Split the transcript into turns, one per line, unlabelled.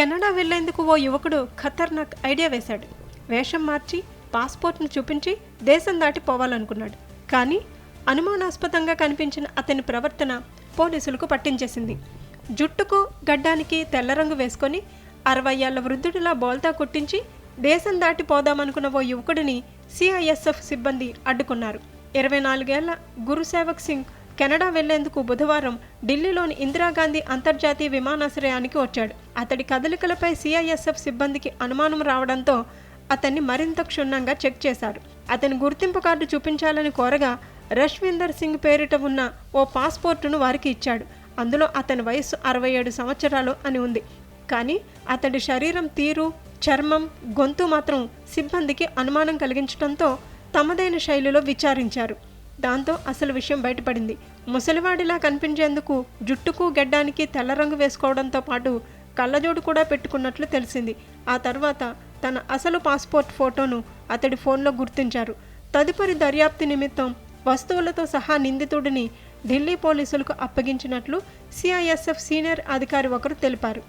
Canada వెళ్ళేందుకు ఓ యువకుడు ఖతర్నాక్ idea వేశాడు. వేషం మార్చి పాస్పోర్ట్ను చూపించి దేశం దాటి పోవాలనుకున్నాడు. కానీ అనుమానాస్పదంగా కనిపించిన అతని ప్రవర్తన పోలీసులకు పట్టించేసింది. జుట్టుకు గడ్డానికి తెల్ల రంగు వేసుకొని అరవై ఏళ్ళ వృద్ధుడిలా బోల్తా కొట్టించి దేశం దాటి పోదామనుకున్న ఓ యువకుడిని సిఐఎస్ఎఫ్ సిబ్బంది అడ్డుకున్నారు. ఇరవై నాలుగేళ్ళ గురుసేవక్ సింగ్ కెనడా వెళ్ళేందుకు బుధవారం ఢిల్లీలోని ఇందిరాగాంధీ అంతర్జాతీయ విమానాశ్రయానికి వచ్చాడు. అతడి కదలికలపై సిఐఎస్ఎఫ్ సిబ్బందికి అనుమానం రావడంతో అతన్ని మరింత క్షుణ్ణంగా చెక్ చేశారు అతని గుర్తింపు కార్డు చూపించాలని కోరగా రష్వీందర్ సింగ్ పేరిట ఉన్న ఓ పాస్పోర్టును వారికి ఇచ్చాడు. అందులో అతని వయస్సు అరవై ఏడు సంవత్సరాలు అని ఉంది. కానీ అతడి శరీరం తీరు చర్మం గొంతు మాత్రం సిబ్బందికి అనుమానం కలిగించడంతో తమదైన శైలిలో విచారించారు. దాంతో అసలు విషయం బయటపడింది. ముసలివాడిలా కనిపించేందుకు జుట్టుకు గెడ్డానికి తెల్ల రంగు వేసుకోవడంతో పాటు కళ్ళజోడు కూడా పెట్టుకున్నట్లు తెలిసింది. ఆ తర్వాత తన అసలు పాస్పోర్ట్ ఫోటోను అతడి ఫోన్లో గుర్తించారు. తదుపరి దర్యాప్తు నిమిత్తం వస్తువులతో సహా నిందితుడిని ఢిల్లీ పోలీసులకు అప్పగించినట్లు సిఐఎస్ఎఫ్ సీనియర్ అధికారి ఒకరు తెలిపారు.